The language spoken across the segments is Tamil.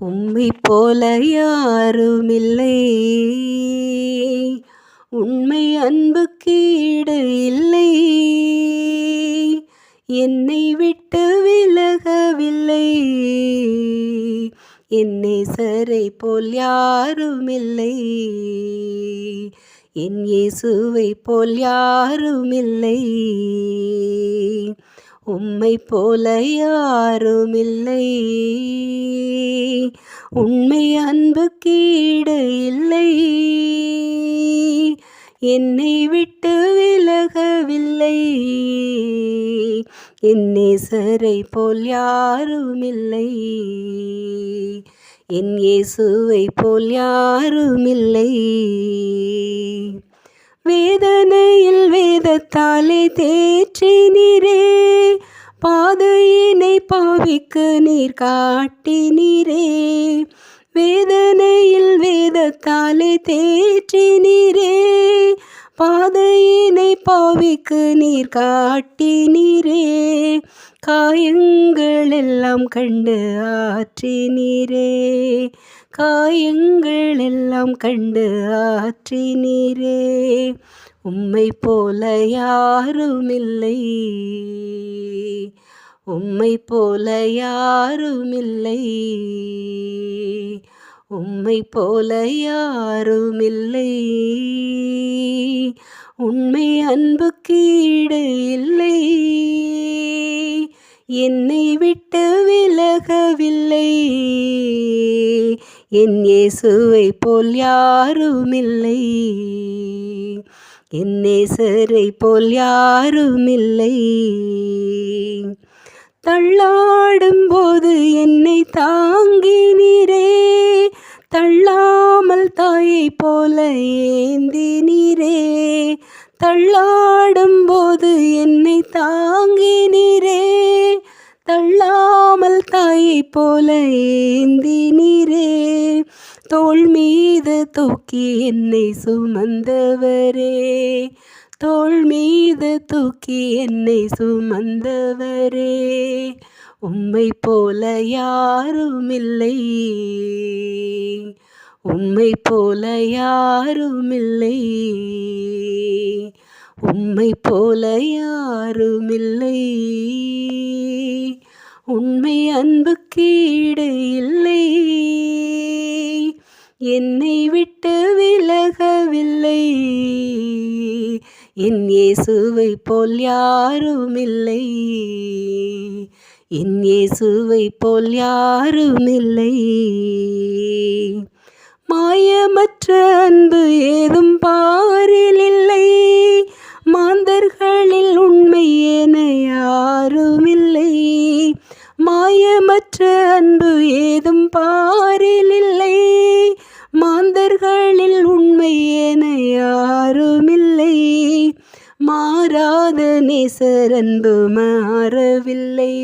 உம்மை போல யாருமில்லை. உண்மை அன்புக்கு ஈடு இல்லை. என்னை விட்டு விலகவில்லை. என்னை சரை போல் யாருமில்லை. என் இயேசுவை போல் யாருமில்லை. உம்மை போல யாருமில்லை. உண்மை அன்புக்கு ஈடு இல்லை. என்னை விட்டு விலகவில்லை. என்னை சரை போல் யாரும் இல்லை என் இயேசுவை போல் யாரும் இல்லை வேதனையில் வேதத்தாலே தேற்றினீரே. பாதையினை பாவிக்கு நீர் காட்டினீரே. கண்ணிக்கு நீர் காட்டினீரே காயங்கள் எல்லாம் கண்டு ஆற்றினீரே காயங்கள் எல்லாம் கண்டு ஆற்றினீரே உம்மை போல யாருமில்லை உம்மை போல யாருமில்லை உம்மை போல யாருமில்லை. உண்மை அன்புக்கு ஈடு இல்லை. என்னை விட்டு விலகவில்லை. என் இயேசுவை போல் யாரும் இல்லை என் நேசரை போல் யாரும் இல்லை தள்ளாடும் போது என்னை தாங்கினீரே தள்ளாமல் தாயை போல ஏந்தினீரே தள்ளாடும் போது என்னை தாங்கினீரே. தள்ளாமல் தாயை போல ஏந்தினீரே. தோல் மீது தூக்கி என்னை சுமந்தவரே. தோல் மீது தூக்கி என்னை சுமந்தவரே. உம்மை போல யாரும் இல்லை உண்மை போல யாருமில்லை. உண்மை போல யாருமில்லை. உண்மை அன்பு கீடு இல்லை என்னை விட்டு விலகவில்லை. என் இயேசுவை போல் யாருமில்லை. என் இயேசுவை போல் யாருமில்லை. மாயமற்ற அன்பு ஏதும் பாரில் இல்லை. மாந்தர்களில் உண்மை என யாரும் இல்லை மாயமற்ற அன்பு ஏதும் பாரில் இல்லை. மாந்தர்களில் உண்மை என யாரும் இல்லை மாறாத நேசரன்பு மாறவில்லை.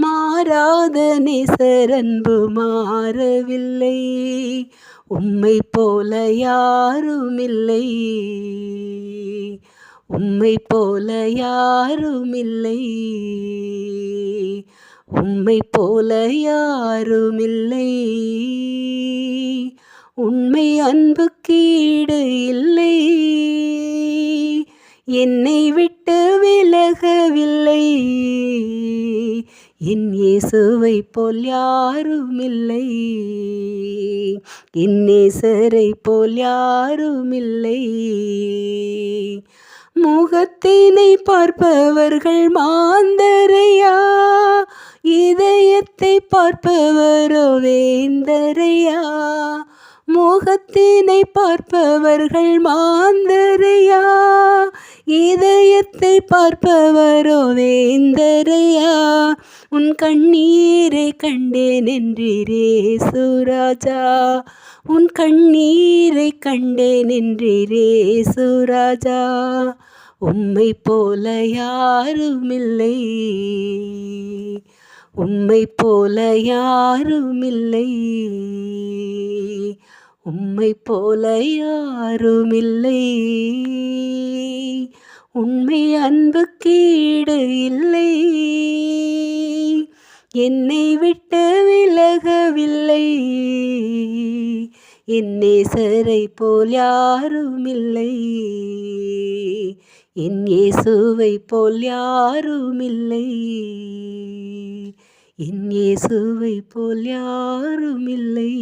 மாறாத நேசரன்பு மாறவில்லை. உம்மை போல யாரும் இல்லை உம்மை போல யாரும் இல்லை உம்மை போல யாரும் இல்லை உண்மை அன்பு கீடு இல்லை. என்னை விட்டு விலகவில்லை. என் இயேசுவை போல் யாருமில்லை. என் நேசரை போல் யாருமில்லை. முகத்தினை பார்ப்பவர்கள் மாந்தரையா? இதயத்தை பார்ப்பவரோ வேந்தரையா? முகத்தினை பார்ப்பவர்கள் மாந்தரையா? இதயத்தை பார்ப்பவரோ வேந்தரையா? உன் கண்ணீரை கண்டேன் என்றிரே சுராஜா. உன் கண்ணீரை கண்டேன் என்றிரே சுராஜா. உம்மை போல யாருமில்லை. உம்மை போல யாருமில்லை. உம்மை போல யாருமில்லை. உண்மை அன்பு கீடு இல்லை. என்னை விட்டு விலகவில்லை. என்னை சரை போல் யாருமில்லை. என் இயேசுவை போல் யாருமில்லை. என் இயேசுவை போல் யாருமில்லை.